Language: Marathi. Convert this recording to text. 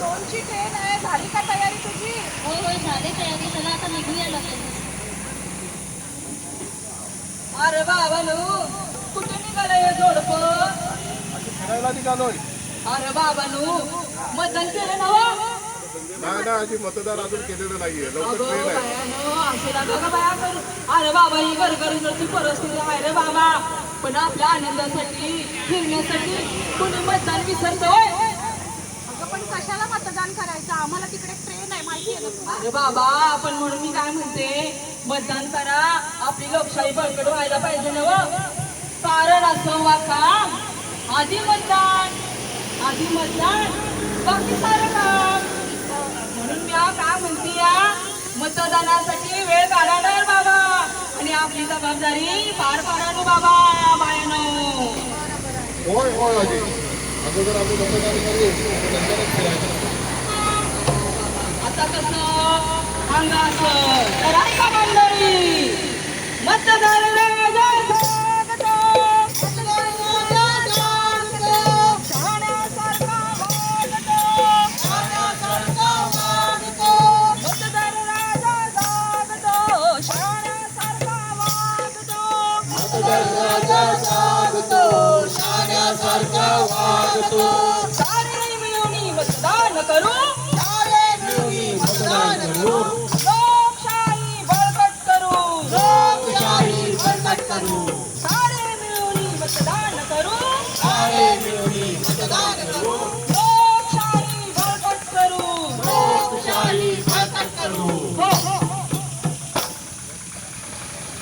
दोनची ट्रेन आहे. झाली का तयारी तुझी? होय होय झाले तयारी. चला आता निघूया लगेच अरे बाबानू कुठे निघालंय हे जोडपं? फिरायला निघालोय. अरे बाबानू मतदान केलं ना हो? नाही ना अशी मतदान अजून केलेलं नाहीये. लवकर ट्रेन आहे. अरे बाबा ही गरगरीची परिस्थिती आहे रे बाबा. पण आपल्या आनंदासाठी फिरण्यासाठी कोणी मतदान विसरतोय कशाला मतदान करायचं? आम्हाला तिकडे ट्रेन आहे माहिती आहे ना तुला? अरे बाबा आपण म्हणून मी काय म्हणते मतदान करा आपली लोकशाही बळकट व्हायला पाहिजे ना व. कारण असं वा काम आधी मतदान आधी मतदान. बाकी सारं काम. म्हणून मी हा काय म्हणते या? मतदानासाठी वेळ काढणार बाबा. आणि आपली जबाबदारी पार पाडानो बाबा बायानो. होय होय अजय अगोदर आम्ही मतदान करू Sarka Vagato, Sarka Vagato,